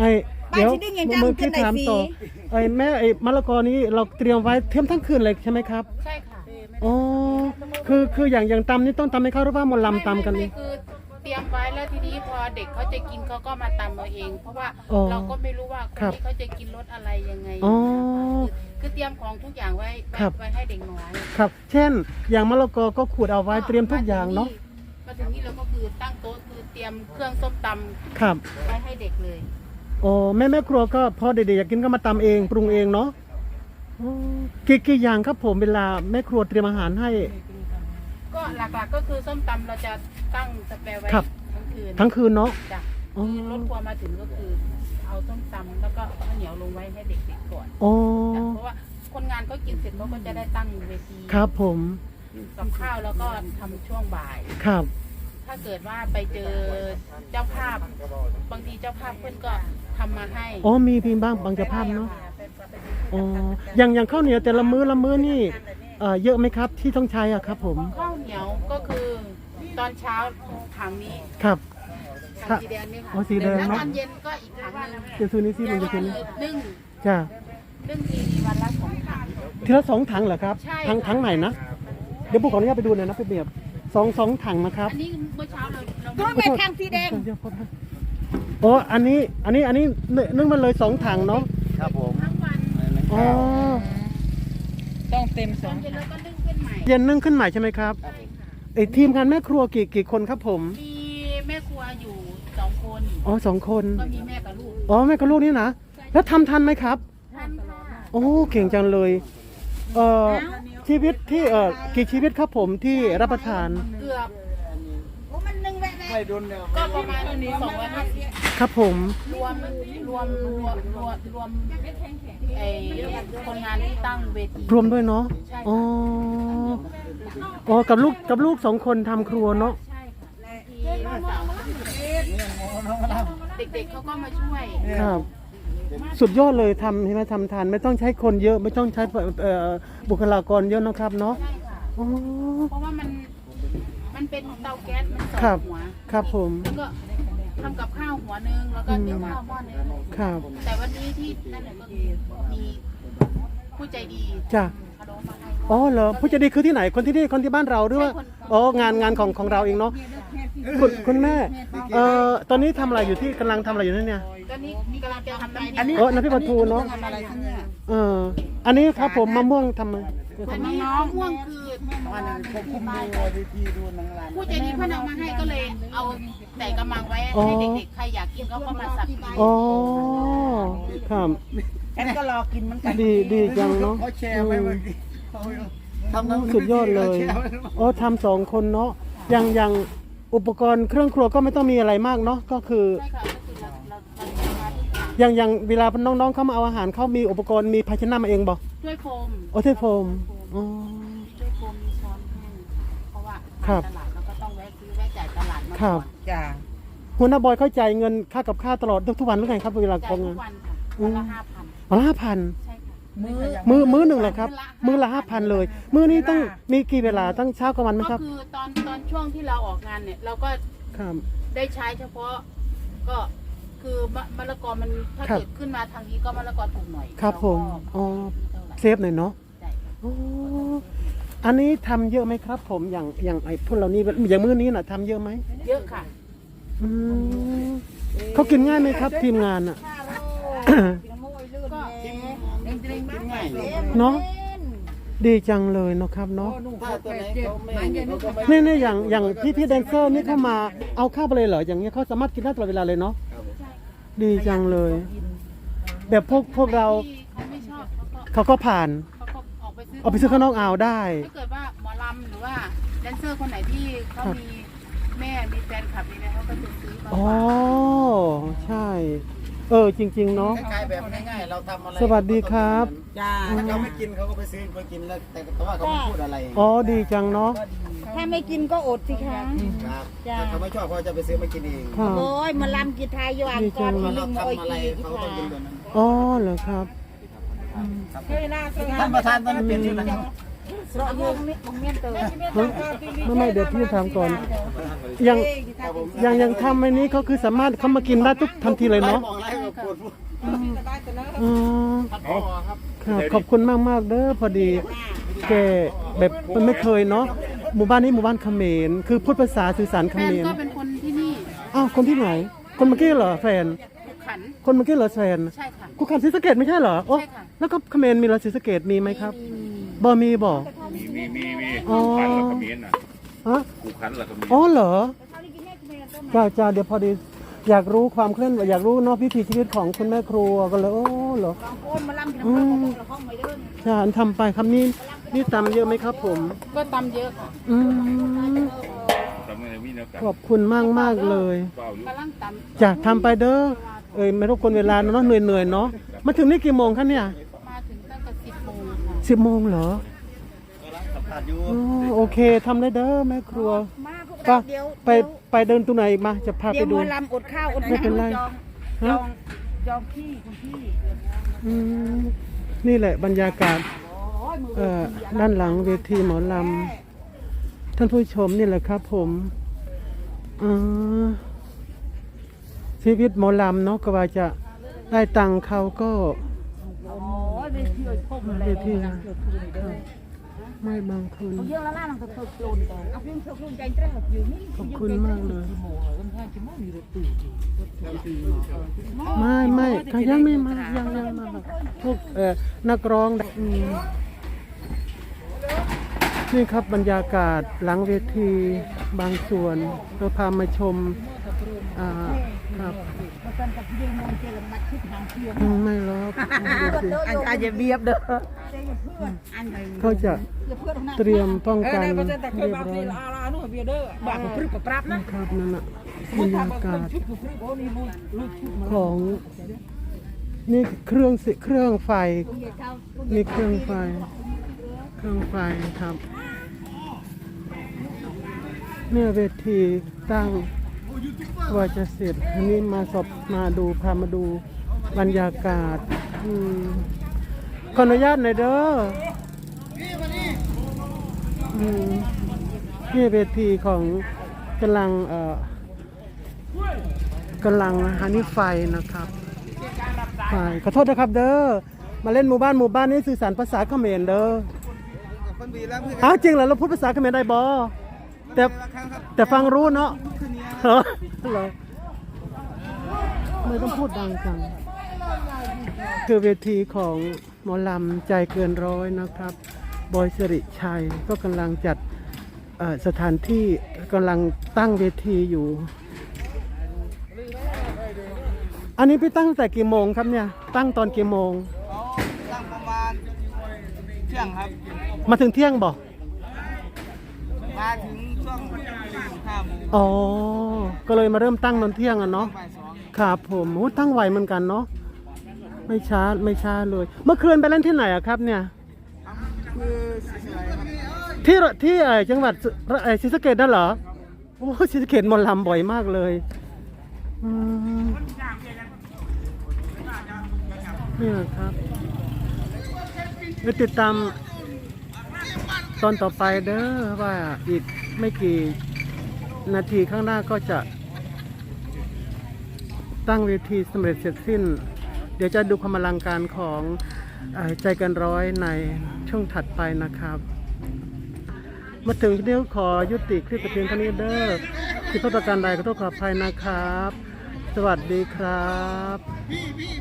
ไอ้บ้านเดี๋ยวที่ดิ้งยังจำเมื่อกี้ขึ้นได้ถามฟรีต่อไอ้แม่ไอ้มะละกอนี้เราเตรียมไว้เทียมทั้งคืนเลยใช่ไหมครับใช่ค่ะอ๋อคือคืออย่างอย่างตำนี่ต้องตำให้เขาหรือว่าหมดลำตำกันไม่นี่ไม่คือเตรียมไว้แล้วทีนี้พอเด็กเขาจะกินเขาก็มาตำเอาเอง เพราะว่าอ๋อเราก็ไม่รู้ว่าคครันบนี้เขาจะกินรสอะไรยังไงอ๋อคือคือเตรียมของทุกอย่างไว้ไว้ครับ ไว้ให้เด็กน้อยครับ เช่น อย่างมะละกอก็ขูดเอาไว้เตรียมทุกอย่างเนาะมาถึงนี่เราก็คือตั้งโต๊ะคือเตรียมเครื่องส้มตครับำไว้ให้เด็กเลย โอ้แม่แม่ครัวก็พอเด็กๆอยากกินก็มาตำเองปรุงเองเนาะอ๋อกี่กี่อย่างครับผมเวลาแม่ครัวเตรียมอาหารให้ ก็หลักๆก็คือส้มตำเราจะตั้งสเปรย์ไว้ครับ ทั้งคืนทั้งคืนเนาะ จ้ะอ๋อ คือรถทัวร์มาถึงก็คือ เอาส้มตำแล้วก็ข้าวเหนียวลงไว้ให้เด็กๆก่อนอ๋อจ้ะเพราะว่าคนงานเขากินเสร็จเขาก็จะได้ตั้งเวทีครับผมกับข้าวแล้วก็ทำช่วงบ่าย ครับ ถ้าเกิดว่าไปเจอเจ้าภาพ บางทีเจ้าภาพเพื่อนก็ทำมาให้อ๋อมีพิมพ์บ้างบางเจ้าภาพเนาะอ๋ออย่างอย่างข้าวเหนียวแต่ละมื้อละมื้อนี่เอ่อเยอะไหมครับที่ต้องใช้อะครับ ผมข้าวเหนียวก็คือตอนเช้าถังนี้ครับ ถังสีแดงนี่ค่ะอ๋อสีแดงแล้วเนอะตอนเย็นก็อีกถังหนึงเดี๋ยวซูนี้ที่เรีมัยนกจะว่ากินนึ่งจ้านึ่งทีวันละสองถัง ทีละสองถังเหรอครับใช่ ถังค่ะถังไหนนะ เดี๋ยวผมขออนุญาตไปดูหน่อยนะพี่เบียบ สองสองถังนะครับอันนี้เมื่อเช้าเราเราก็ไปทางสีแดงโอ้อันนี้อันนี้อันนี้นึ่งมันเลยสองถังเนาะครับผมทั้งวันอ๋อต้องเต็มสตอองนเย็นเราก็นึ่งขึ้นใหม่เย็นนึ่งขึ้นใหม่ใช่ไหมครับใช่ค่ะไอทีมงานแม่ครัวกี่กี่คนครับผม มีแม่ครัวอยู่สองคนอ๋อสองคน ก็มีแม่กับลูกอ๋อแม่กับลูกนี่นะแล้วทำทันไหมครับ ท่านค่ะโอ้เก่งจังเลย เอ่อ ชีวิตที่เอ่อกี่ชีวิตครับผมที่รับประทาน เกือบโอ้มันนึ่งแวะไม่ดุนเนี่ยก็ประมาณสองร้อยห้าสิบครับผม รวมรวมรวมรวมรวมไอ้คนงานที่ตั้งเวทีรวมด้วยเนาะอ๋ออ๋อกับลูกกับลูกสองคนทำครัวเนาะใช่ค่ะที่ลูกเด็กๆเขาก็มาช่วย ครับ สุดยอดเลยทำใช่ไหมทำทาน ไม่ต้องใช้คนเยอะไม่ต้องใช้เอ่อบุคลากรเยอะนะครับเนาะใช่ค่ะอ๋อ เพราะว่ามันมันเป็นเตาแก๊สมันสอครังบหัวครับผมแล้วก็ทำกับข้าวหัวหนึ่งแล้วก็นึ่งข้าวหม้อหนึงครับแต่วันนี้ที่นั่นน่ะก็คือมีผู้ใจดีจ้ะฮัลโหลมาให้ อ๋อเหรอผู้ใจะดีคือที่ไหนคนที่นี่คนที่บ้านเราหรือว่าใช่คนอ๋องานงานของของเราเองเนาะคุณคุณแม่เอ่อตอนนี้ทำอะไรอยู่ที่กำลังทำอะไรอยู่นั่นเนี่ยตอนนี้กำลังจะทำน้ำพริกเออน้ำพริกปลาทูเนาะทำอะไรข้างเนี่ยเอออันนี้ครับผมมะม่วงทำมาอันนี้น้องม่วงคือวันนั้นควบคุมดูวิธีดูหนังลานผู้ใจดีเพื่อนเอามาให้ก็เลยเอาใส่กระมังไว้ให้เด็กๆใครอยากกินก็เข้ามาสั่งกินอ๋อครับแอนก็รอกินเหมือนกันดีดีจังเนาะเขาแชร์ไว้เมื่อกี้ทำน้ำ สุดยอดเลยอ๋อทำสองคนเนาะอย่างอย่างอุปกรณ์เครื่องครัวก็ไม่ต้องมีอะไรมากเนาะก็คือ ใช่ค่ะก็คือเราเราเราจะมาทุกอย่างอย่างอย่างเวลาน้องๆเข้ามาเอาอาหารเขามีอุปกรณ์มีภาชนะมาเองบ่ด้วยโฟมโอเทโฟมอ๋อ ด้วยโฟมมีช้อนแห้งเพราะว่าครับตลาดเราก็ต้องแวะซื้อแวะจ่ายตลาดมาครัก่บอนจ้าหัวหน้าบอยเข้าใจายเงินค่ากับข้าวตลอดทุกๆวันหรือไงครับเวลาจ่ายกองทุงาน กวันค่ะวันละห้าพันวันละห้าพันใช่ค่ะ มือมือมื้อหนึ่งเหรอครับ มื้อละห้าพันเลย มื้อนี้ต้องมีกี่เวลาตั้งเช้ากับวันไหมคก็รับคือตอนตอนช่วงที่เราออกงานเนี่ย เราก็ครับ ได้ใช้เฉพาะก็คือมะมะละกอมันถ้าครับ เกิดขึ้นมาทางนี้ก็มะละกอถูกหน่อยครับผมเราก็อ๋อเท่าไหร่เซฟหน่อยเนาะใช่ค่ะอ๋ออันนี้ทำเยอะไหมครับ ผมอย่างอย่างไอ้พวกเรานี่อย่างมื้อนี้น่ะทำเยอะไหมเยอะค่ะอืมเขากินง่ายไหมครับ ทีมงานอะก็ง่าย เนาะดีจังเลยเนาะครับเนาะถ้าตัวไหนเขาไม่เขาก็ไม่นี่นี่อย่างอย่างพี่พี่แดนเซอร์นี่เข้ามาเอาข้าวไปเลยเหรออย่างเงี้ยเขาสามารถกินได้ตลอดเวลาเลยเนาะดีจังเลย แบบพวกพวกเราที่เขาไม่ชอบเขาก็เขาก็ผ่านเขาก็ออกไปซื้อเอาไปซื้อข้างนอกเอาได้ ถ้าเกิดว่าหมอลำหรือว่าแดนเซอร์คนไหนที่เขาครับมีแม่มีแฟนคลับมีอะไรเขาก็จะซื้อมาอ๋อ ฝาก ใช่ เออจริง ๆ เนาะ คล้ายๆแบบง่ายๆ เราทำอะไรสวัสดีครับ จ้าถ้าเขาไม่กินเขาก็ไปซื้อมากินแล้วแต่แต่ว่าเขาไม่พูดอะไรอ๋อดีจังเนาะถ้าไม่กินก็อดสิคะครับจ้ะถ้าเขาไม่ชอบเขาจะไปซื้อมากินเองค่ะ โอ้ยมาลำกีทายอยู่อ่างก่อนถ้าลิเรางโอยทำอะไรกีเขาต้องกินแบบนั้นอ๋อเหรอครับท่านประธานตอนนี้เปลี่ยนชื่อนะครับ ไม่ไม่เดี๋ยวพี่ถามก่อนอย่างอย่างอย่างทำอันนี้เขาคือสามารถเข้ามากินได้ทุกทันทีเลยเนาะอ๋อครับขอบคุณมากมากเด้อพอดีแกแบบมันไม่เคยเนาะหมู่บ้านนี้หมู่บ้านเขมรคือพูดภาษาสื่อสารเขแฟนมรก็เป็นคนที่นี่อ้าวคนที่ไหน คนเมื่อกี้เหรอแฟนคนเมื่อกี้เหรอแฟนใช่ค่ะกูขันศรีสะเกดไม่ใช่เหรอโอ้ใช่ค่ะแล้วก็เขมรมีเหรอศรีสะเกดมีไหมครับบ่มีบ่ มีมีมีมีอ๋อขันละขมิ้นน่ะฮะกูขันละขมิ้นอ๋อเหรอจ้าจ้าเดี๋ยวพอดีอยากรู้ความเคลื่อนไหวอยากรู้เนาะพิถีชีวิตของคุณแม่ครัวก็เลยโอ้เหรอ โอนมาลำกินน้ำมันกระห้องไม่เดินใช่อันทำไปครับนี่นี่ตำเยอะไหมครับ ผมก็ตำเยอะค่ะอืมทำไมวิ่งแล้วกันขอบคุณมากมากๆเลยเปล่าอยู่กำลังตำจ้ะทำไปเด้อเอ้ยไม่รบกวนเวลาเนาะเหนื่อยเหนื่อยๆเนาะมาถึงนี่กี่โมงคะเนี่ยมาถึงตั้งแต่สิบโมงค่ะสิบโมงเหรอ สัมผัสอยู่ อ๋อโอเคทำได้เด้อแม่ครัวมาพวกก็เราเดี๋ยวไปไปเดินตรงไหนอีกมาจะพาเดี๋ไปยวหมดูอลำอดข้าวอดไม่เป็นไร จองจฮะองจองพี่คุณพี่อืมนี่แหละบรรยากาศเอ่อด้านหลังเวทีหมอลำท่านผู้ชมนี่แหละครับผมอ่าชีวิตหมอลำเนาะก็ว่าจะได้ตังค์เขาก็ โอ้ยไม่เชื่อพวกอะไรเวทีนะ ไม่บางคนเยอะแล้วล่ะลังตะเถิบโลนแต่เอาเพียงเถิบโลนใจเต้อยู่นี่ขอบคุณมากเลย ไม่ไม่ค่ะยังไม่มายังยังมาพวกเอ่อนักร้องอืมนี่ครับบรรยากาศหลังเวทีบางส่วนเราพามาชมอ่าครับมา กันกับยืนมองเจริญมัดคิดทางเที่ยวอืมไม่หรอกดูสิอันอาจจะเบียบเด้ออันไหนเขาจะเตรียมป้องกันเรียบร้อยบาปพรึกปรับนะนะครับนั่นน่ะบรรยากาศของนี่เครื่องสิเครื่องไฟนี่เครื่องไฟ เครื่องไฟครับ เนี่ยเวทีตั้ง ว่าจะเสร็จอันนี้มาสอบมาดูพามาดูบรรยากาศอืมขออนุญาตหน่อยเด้ออืมนี่เวทีของกำลังเอ่อกำลังหานี่ไฟนะครับใช่ขอโทษนะครับเด้อมาเล่นหมู่บ้านหมู่บ้านนี้สื่อสารภาษาเขมรเด้อคนดีแล้วเพื่อนอ้าวจริงเหรอเราพูดภาษาเขมรได้บอแต่แต่ฟังรู้เนาะ เหรอเหรอไม่ต้องพูดดังจัง คือเวทีของหมอลำใจเกินร้อยนะครับ บอยสิริชัยก็กำลังจัดเอ่อสถานที่กำลังตั้งเวทีอยู่ อันนี้พี่ตั้งแต่กี่โมงครับเนี่ย ตั้งตอนกี่โมงอ๋อตั้งประมาณเที่ยงครับ มาถึงเที่ยงบอกมาถึงช่วงห้าโมงอ๋อ ก็เลยมาเริ่มตั้งตอนเที่ยงอะเนาะบ่ายสองครับผมโอ้ตั้งไวเหมือนกันเนาะไม่ช้าไม่ช้าเลย เมื่อคืนไปเล่นที่ไหนอะครับเนี่ยที่ที่เอ่อจังหวัดสุเอ่อศรีสะเกดนั่นเหรอโอ้ศรีสะเกดมอลำบ่อยมากเลยอนี่แหละครับไปติดตามตอนต่อไปเด้อว่าอีกไม่กี่นาทีข้างหน้าก็จะ ตั้งเวทีสำเร็จเสร็จสิ้น เดี๋ยวจะดูความอลังการของอใจกันร้อยในช่วงถัดไปนะครับ มาถึงที่นี้ขอยุติคลิปประเพียงเท่านี้เด้อที่พบประการใดก็ต้องขออภัยนะครับ สวัสดีครับ